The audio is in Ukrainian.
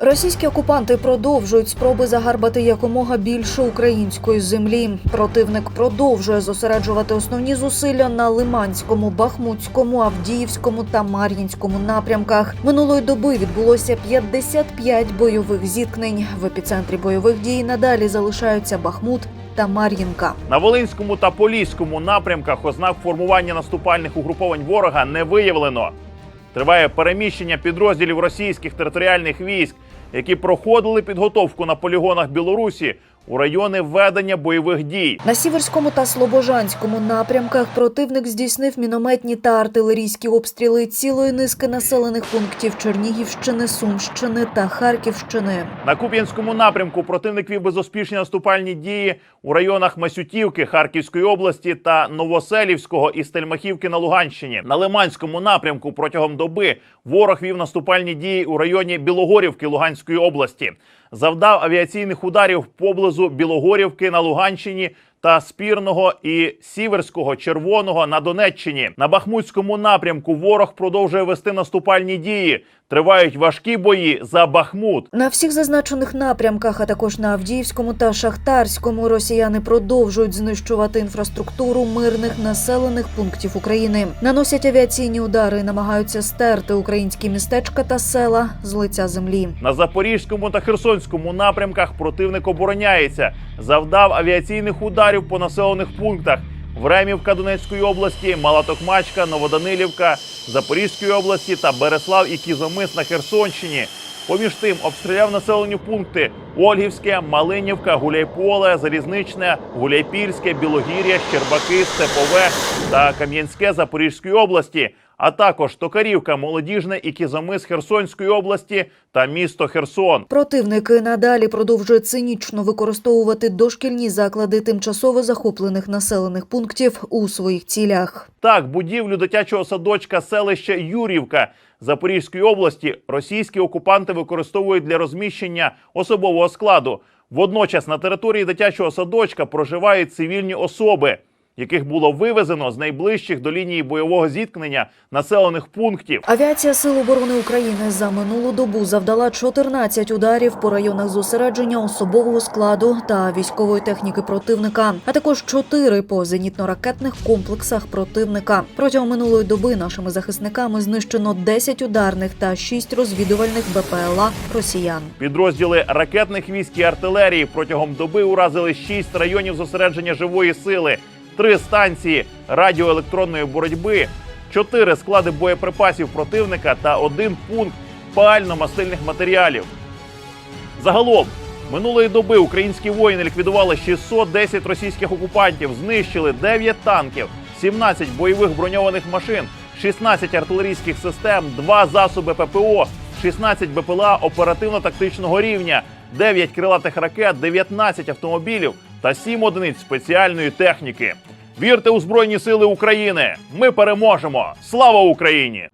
Російські окупанти продовжують спроби загарбати якомога більше української землі. Противник продовжує зосереджувати основні зусилля на Лиманському, Бахмутському, Авдіївському та Мар'їнському напрямках. Минулої доби відбулося 55 бойових зіткнень. В епіцентрі бойових дій надалі залишаються Бахмут та Мар'їнка. На Волинському та Поліському напрямках ознак формування наступальних угруповань ворога не виявлено. Триває переміщення підрозділів російських територіальних військ, які проходили підготовку на полігонах Білорусі у райони ведення бойових дій. На Сіверському та Слобожанському напрямках противник здійснив мінометні та артилерійські обстріли цілої низки населених пунктів Чернігівщини, Сумщини та Харківщини. На Куп'янському напрямку противник вів безуспішні наступальні дії у районах Масютівки Харківської області та Новоселівського і Стельмахівки на Луганщині. На Лиманському напрямку протягом доби ворог вів наступальні дії у районі Білогорівки Луганської області. Завдав авіаційних ударів поблизу Білогорівки на Луганщині та спірного і сіверського червоного на Донеччині. На Бахмутському напрямку ворог продовжує вести наступальні дії. Тривають важкі бої за Бахмут. На всіх зазначених напрямках, а також на Авдіївському та Шахтарському, росіяни продовжують знищувати інфраструктуру мирних населених пунктів України. Наносять авіаційні удари і намагаються стерти українські містечка та села з лиця землі. На Запорізькому та Херсонському напрямках противник обороняється, завдав авіаційних ударів по населених пунктах. Времівка Донецької області, Малатокмачка, Новоданилівка, Запорізької області та Береслав і Кізомис на Херсонщині. Поміж тим обстріляв населені пункти Ольгівське, Малинівка, Гуляйполе, Залізничне, Гуляйпільське, Білогір'я, Щербаки, Степове та Кам'янське Запорізької області, а також Токарівка, Молодіжне і Кізомис Херсонської області та місто Херсон. Противники надалі продовжують цинічно використовувати дошкільні заклади тимчасово захоплених населених пунктів у своїх цілях. Так, будівлю дитячого садочка селища Юрівка Запорізької області російські окупанти використовують для розміщення особового складу. Водночас на території дитячого садочка проживають цивільні особи, яких було вивезено з найближчих до лінії бойового зіткнення населених пунктів. Авіація Сил оборони України за минулу добу завдала 14 ударів по районах зосередження особового складу та військової техніки противника, а також 4 по зенітно-ракетних комплексах противника. Протягом минулої доби нашими захисниками знищено 10 ударних та 6 розвідувальних БПЛА росіян. Підрозділи ракетних військ і артилерії протягом доби уразили шість районів зосередження живої сили, три станції радіоелектронної боротьби, чотири склади боєприпасів противника та один пункт пально-мастильних матеріалів. Загалом минулої доби українські воїни ліквідували 610 російських окупантів, знищили 9 танків, 17 бойових броньованих машин, 16 артилерійських систем, 2 засоби ППО, 16 БПЛА оперативно-тактичного рівня, 9 крилатих ракет, 19 автомобілів та 7 одиниць спеціальної техніки. Вірте у Збройні Сили України! Ми переможемо! Слава Україні!